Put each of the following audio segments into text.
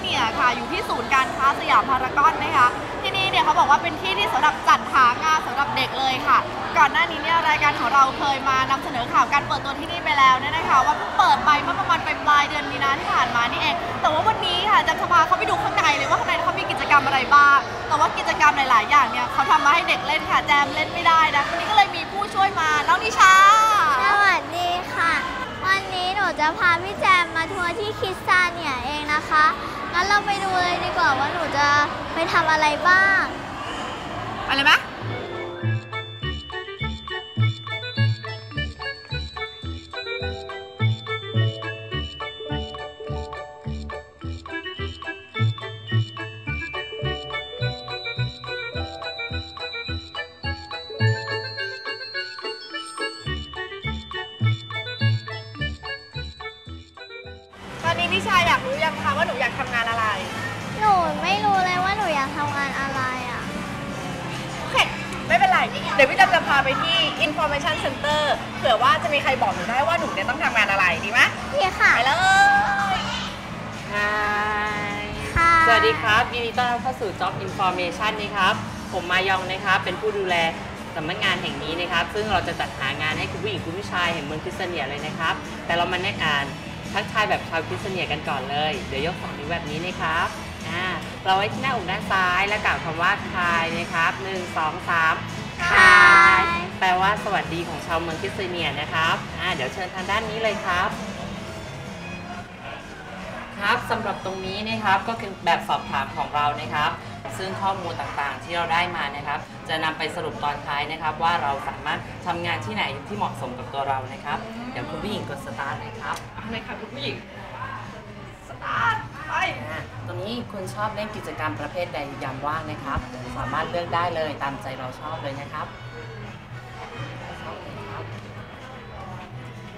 เนียค่ะ อยู่ที่ศูนย์การค้าสยามพารากอนนะคะ ที่นี่เนี่ยเขาบอกว่าเป็นที่ที่สำหรับจัดหางานสำหรับเด็กเลยค่ะ ก่อนหน้านี้เนี่ยรายการของเราเคยมานำเสนอข่าวการเปิดตัวที่นี่ไปแล้วเนี่ยนะคะ ว่าเพิ่งเปิดไปเมื่อประมาณปลายเดือนมีนาที่ผ่านมานี่เอง แต่ว่าวันนี้ค่ะจะพาเขาไปดูข้างในเลยว่าข้างในเขามีกิจกรรมอะไรบ้างแต่ว่ากิจกรรมหลาย ๆ อย่างเนี่ยเขาทำมาให้เด็กเล่นค่ะแจมเล่นไม่ได้นะวันนี้ก็เลยมีผู้ช่วยมาน้องนิชาสวัสดีค่ะ วันนี้หนูจะพาพี่แจมมาทัวร์ที่คิดซาเนียเองนะคะ งั้นเราไปดูเลยดีกว่าว่าหนูจะไปทำอะไรบ้าง อะไรไหม ตอนนี้นิชาอยากรู้ยังคะว่าหนูอยากทำงานอะไรหนูไม่รู้เลยว่าหนูอยากทำงานอะไรอะ โอเคไม่เป็นไร เดี๋ยวพี่จำจะพาไปที่ information center เผื่อว่าจะมีใครบอกหนูได้ว่าหนูเนี่ยต้องทำงานอะไรดีไหมพี่ค่ะ ไปเลยฮายค่ะสวัสดีครับยินดีต้อนรับเข้าสู่ Job Information นะครับ ผมมายองนะครับ เป็นผู้ดูแลสำนักงานแห่งนี้นะครับ ซึ่งเราจะจัดหางานให้คุณผู้หญิงคุณผู้ชายแห่งเมืองคริสเตียนเลยนะครับ แต่เรามาแนะอ่าน ทักทายแบบชาวคริสเตียนกันก่อนเลย เดี๋ยวยกสองนิ้วแบบนี้นะครับอ่าเราไว้ที่หน้าอกด้านซ้ายและกล่าวคำว่าทายนะครับหนึ่งสองสามทายแปลว่าสวัสดีของชาวเมืองคริสเตียนนะครับอ่าเดี๋ยวเชิญทางด้านนี้เลยครับครับ สำหรับตรงนี้นะครับก็คือแบบสอบถามของเรานะครับ ซึ่งข้อมูลต่างๆที่เราได้มานะครับ จะนำไปสรุปตอนท้ายนะครับ ว่าเราสามารถทำงานที่ไหนที่เหมาะสมกับตัวเรานะครับ เดี๋ยวคุณผู้หญิงกดสตาร์ทเลยครับอะไรคะคุณผู้หญิงสตาร์ทไปอ่าตรงนี้คุณชอบเล่นกิจกรรมประเภทใดยามว่างนะครับ สามารถเลือกได้เลยตามใจเราชอบเลยนะครับชอบเลยครับ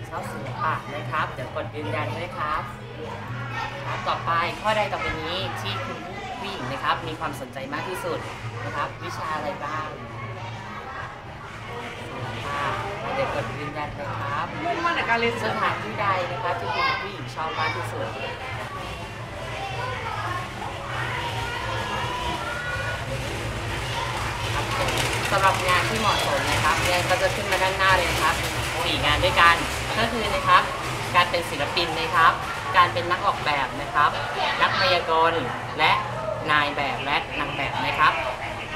ชอบศิลปะนะครับ เดี๋ยวกดยืนยันด้วยครับครับ ต่อไปข้อใดต่อไปนี้ที่คุณผู้หญิงนะครับมีความสนใจมากที่สุดนะครับ วิชาอะไรบ้างค่ะเดี๋ยวกดยืนยันเลยครับมุ่งมั่นในการเรียนสเสื้อถานที่ใดนะครับที่คุณผู้หญิงชอบมากที่สุดครับผมสำหรับงานที่เหมาะสมนะครับเนี่ยก็จะขึ้นมาด้านหน้าเลยนะครับสี่งานด้วยกันก็คือนะครับ การเป็นศิลปินนะครับ การเป็นนักออกแบบนะครับ นักมายากลและนายแบบและนางแบบนะครับ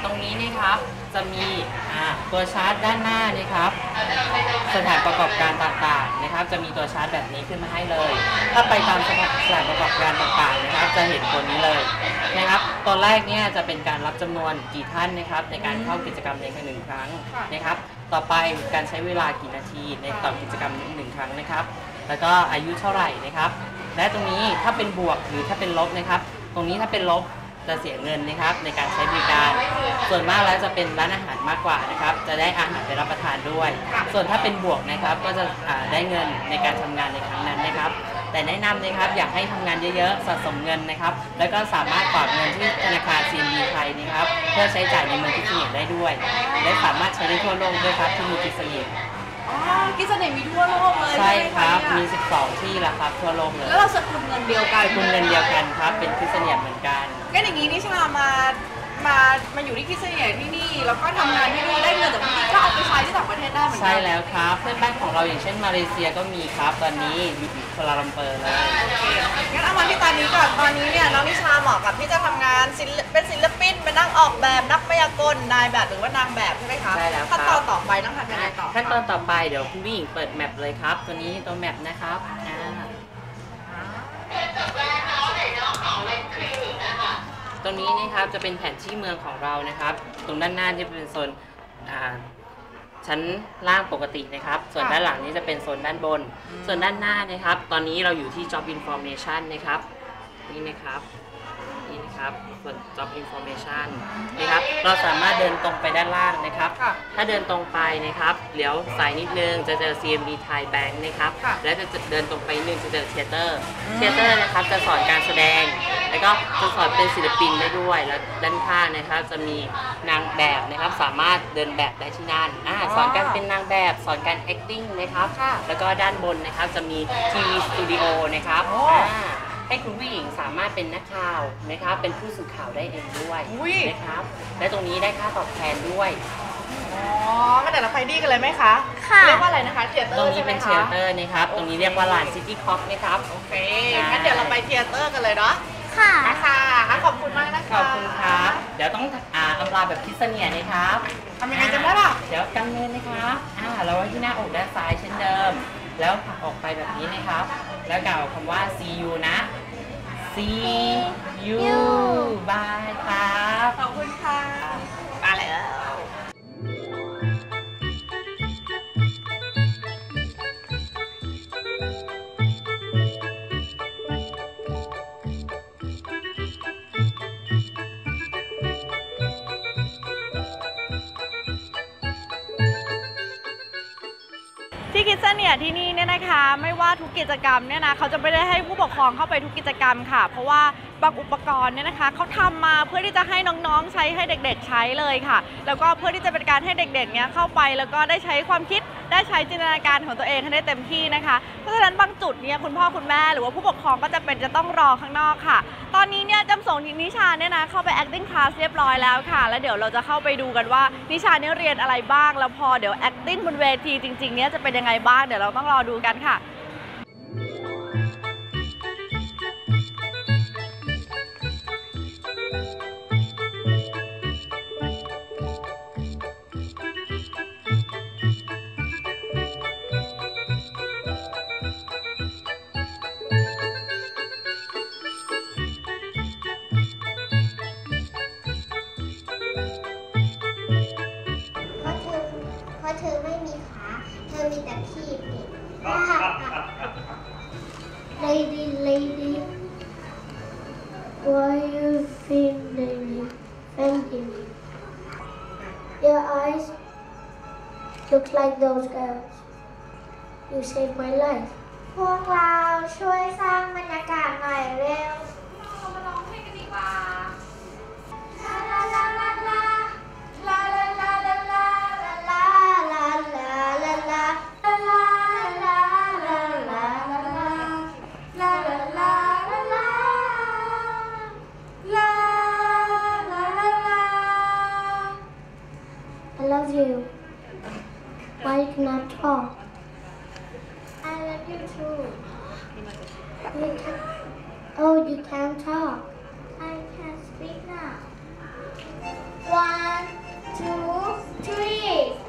ตรงนี้นะครับจะมีตัวชาร์ตด้านหน้านะครับ สถานประกอบการต่างๆนะครับ จะมีตัวชาร์ตแบบนี้ขึ้นมาให้เลย ถ้าไปตามสถานประกอบการต่างๆนะครับ จะเห็นตัวนี้เลยนะครับตัวแรกเนี่ยจะเป็นการรับจำนวนกี่ท่านนะครับ ในการเข้ากิจกรรมในหนึ่งครั้งนะครับ ต่อไปการใช้เวลากี่นาทีในต่อกิจกรรมหนึ่งครั้งนะครับ แล้วก็อายุเท่าไหร่นะครับ และตรงนี้ถ้าเป็นบวกหรือถ้าเป็นลบนะครับ ตรงนี้ถ้าเป็นลบจะเสียเงินนะครับ ในการใช้บริการ ส่วนมากแล้วจะเป็นร้านอาหารมากกว่านะครับ จะได้อาหารไปรับประทานด้วย ส่วนถ้าเป็นบวกนะครับก็จะได้เงินในการทำงานในครั้งนั้นนะครับ แต่แนะนำนะครับอยากให้ทำงานเยอะๆสะสมเงินนะครับ แล้วก็สามารถฝากเงินที่ธนาคาร CMB ไทยนะครับ เพื่อใช้จ่ายในเมืองที่เสนียได้ด้วย และสามารถใช้ได้ทั่วโลกด้วยครับที่เมืองที่เสนีย อ๋อกิจเสน่ห์มีทั่วโลกเลยใช่ไหมครับ มีเนี่ย12 ที่แล้วครับทั่วโลกเลย แล้วเราสกุลเงินเดียวกันคุณเงินเดียวกันครับ เป็นคริสเตียนเหมือนกันก็อย่างนี้นิชามา มา มาอยู่ที่คิดเสเนียที่นี่ แล้วก็ทำงานที่นี่ได้เงินจากที่นี่ก็เอาไปใช้ที่ต่างประเทศได้เหมือนกัใช่แล้วครับ เพื่อนบ้านของเราอย่างเช่นมาเลเซียก็มีครับ ตอนนี้อยู่ที่กัวลาลัมเปอร์เลยโอเคงั้นเอามาที่ตอนนี้ก่อน ตอนนี้เนี่ยน้องนิชาเหมาะกับที่จะทำงานศิลป์เป็นศิลปินเป็นนักออกแบบนักมายากลนายแบบหรือว่านางแบบใช่ไหมคะใช่แล้วครับขั้นตอนต่อ ไปต้องทำยังไงต่อคะขั้นตอนต่อไปเดี๋ยวคุณผู้หญิงเปิดแมปเลยครับ ตัวนี้ตัวแมปนะครับอ่าตรงนี้นะครับจะเป็นแผนที่เมืองของเรานะครับ ตรงด้านหน้าที่เป็นโซนอ่าชั้นล่างปกตินะครับ ส่วนด้านหลังนี้จะเป็นโซนด้านบน ส่วนด้านหน้านะครับ ตอนนี้เราอยู่ที่ Job Information นะครับ นี่นะครับ นี่นะครับส่วน job information นะครับ เราสามารถเดินตรงไปด้านล่างนะครับถ้าเดินตรงไปนะครับเลี้ยวซ้ายนิดนึงจะเจอ CMB Thai Bank นะครับแล้วจะเดินตรงไปนิดนึงจะเจอเทเตอร์อืม เทเตอร์นะครับจะสอนการแสดง แล้วก็จะสอนเป็นศิลปินได้ด้วยแล้วด้านข้างนะครับจะมีนางแบบนะครับ สามารถเดินแบบได้ที่นั่นอสอนการเป็นนางแบบสอนการ acting นะครับ แล้วก็ด้านบนนะครับจะมีทีวีสตูดิโอนะครับ ให้คุณผู้หญิงสามารถเป็นนักข่าวนะคะเป็นผู้สื่อข่าวได้เองด้วยนะครับ และตรงนี้ได้ค่าตอบแทนด้วย อ๋องั้นเดี๋รไปดีกันเลยไหมคะ ค่ะ เรียกว่าอะไรนะคะเทเตอตรงร์นี้ใช่ไหมเป็นเชคะลเตอร์นะครับ ตรงนี้เรียกว่าลานซิตี้คอฟนะครับ โอเคงั้นเดี๋ยวเราไปเทเตอร์กันเลยเนาะค่ะค่ะขอบคุณมากนะคะขอบคุณครับ เดี๋ยวต้องอ่าอำลาแบบคิสเนียนะครับทำยังไงจะได้ป่ะ เดี๋ยวกำเนินนะครับอ่าเราไว้ที่หน้าอกด้านซ้ายเช่นเดิม แล้วผลักออกไปแบบนี้นะครับ แล้วกล่าวคำว่า see you นะ see you bye ครับ ขอบคุณค่ะี่ยที่นี่เนี่ยนะคะไม่ว่าทุกกิจกรรมเนี่ยนะเขาจะไม่ได้ให้ผู้ปกครองเข้าไปทุกกิจกรรมค่ะ เพราะว่าบางอุปกรณ์เนี่ยนะคะเขาทำมาเพื่อที่จะให้น้องๆใช้ให้เด็ก ๆ ใช้เลยค่ะ แล้วก็เพื่อที่จะเป็นการให้เด็กๆเนี้ยเข้าไปแล้วก็ได้ใช้ความคิด ได้ใช้จินตนาการของตัวเองให้ได้เต็มที่นะคะเพราะฉะนั้นบางจุดเนี่ยคุณพ่อคุณแม่หรือว่าผู้ปกครองก็จะเป็นจะต้องรอข้างนอกค่ะ ตอนนี้เนี่ยจำส่งนิชาเนี่ยนะเข้าไป acting class เรียบร้อยแล้วค่ะ แล้วเดี๋ยวเราจะเข้าไปดูกันว่านิชาเนี่ยเรียนอะไรบ้าง แล้วพอเดี๋ยว acting บนเวทีจริงๆเนี่ยจะเป็นยังไงบ้างเดี๋ยวเราต้องรอดูกันค่ะ Lady, lady, Why you feeling daily fantasy? Your eyes look like those girls. You saved my life. พวกเราช่วยสร้างบรรยากาศ too. You can, oh, you can't talk. I can speak now. One, two, three.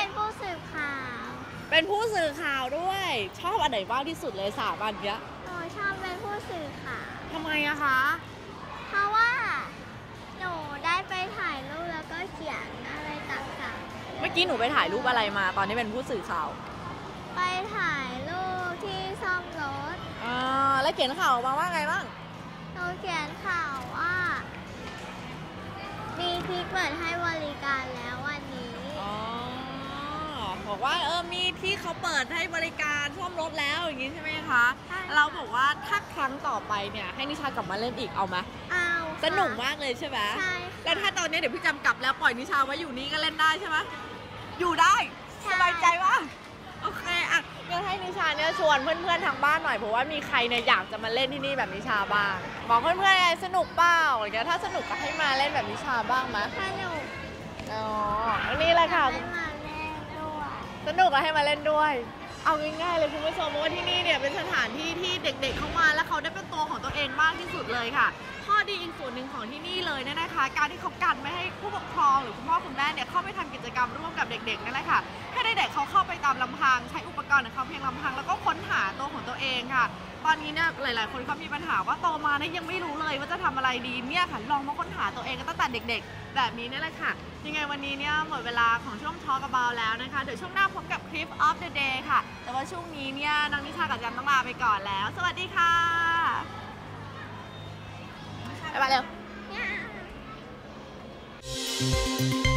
เป็นผู้สื่อข่าวเป็นผู้สื่อข่าวด้วย ชอบอันไหนมากที่สุดเลยสามอันเนี้ยหนูชอบเป็นผู้สื่อข่าว ทำไมอะคะ เพราะว่าหนูได้ไปถ่ายรูปแล้วก็เขียนอะไรต่างๆเมื่อกี้หนูไปถ่ายรูปอะไรมา ตอนนี้เป็นผู้สื่อข่าวไปถ่ายรูปที่ซ่อมรถ อ่าแล้วเขียนข่าวออกมาว่าไงบ้าง หนูเขียนข่าวว่า มีพริเปิดให้บริการแล้วอะ บอกว่าเออมีที่เขาเปิดให้บริการซ่อมรถแล้วอย่างนี้ใช่ไหมคะ ใช่ค่ะ เราบอกว่าถ้าครั้งต่อไปเนี่ยให้นิชากลับมาเล่นอีกเอาไหมเอาค่ะสนุกมากเลยใช่ไหมใช่ค่ะ แล้วถ้าตอนนี้เดี๋ยวพี่จำกลับแล้วปล่อยนิชาไว้อยู่นี่ก็เล่นได้ใช่ไหมอยู่ได้ใช่ สบายใจวะโอเคอะงั้นให้นิชาเนี่ยชวนเพื่อนๆทางบ้านหน่อยเพราะว่ามีใครเนี่ยอยากจะมาเล่นที่นี่แบบนิชาบ้างบอกเพื่อนๆไงสนุกเปล่าอะไรเงี้ยถ้าสนุกก็ให้มาเล่นแบบนิชาบ้างไหม สนุกอ๋ออันนี้แหละค่ะ ได้มาเล่นด้วย สนุกอะให้มาเล่นด้วย เอาง่ายๆเลยคุณผู้ชมเพราะว่าที่นี่เนี่ยเป็นสถานที่ที่เด็กๆเข้ามาแล้วเขาได้เป็นตัวของ ตัวเองมากที่สุดเลยค่ะ ข้อดีอีกส่วนหนึ่งของที่นี่เลยเนี่ยนะคะ การที่เขากันไม่ให้ผู้ปกครองหรือคุณพ่อคุณแม่เนี่ยเข้าไปทำกิจกรรมร่วมกับเด็กๆนั่นแหละค่ะ ให้เด็กๆเขาเข้าไปตามลำพัง ใช้อุปกรณ์ของเขาเพียงลำพัง แล้วก็ค้นหาตัวของตัวเองค่ะ ตอนนี้เนี่ยหลาย ๆ คนเขามีปัญหาว่าโตมาเนี่ยยังไม่รู้เลยว่าจะทำอะไรดีเนี่ยค่ะลองมาค้นหาตัวเองกันตั้งแต่เด็ก ๆ แบบนี้นี่แหละค่ะยังไงวันนี้เนี่ยหมดเวลาของช่วงทอ l k ก b o u t แล้วนะคะ เดี๋ยวช่วงหน้าพบกับคลิป of the day ค่ะ แต่ว่าช่วงนี้เนี่ยน้องนิชากับจันต้องลาไปก่อนแล้ว สวัสดีค่ะ ไปมาเร็วเนี่ย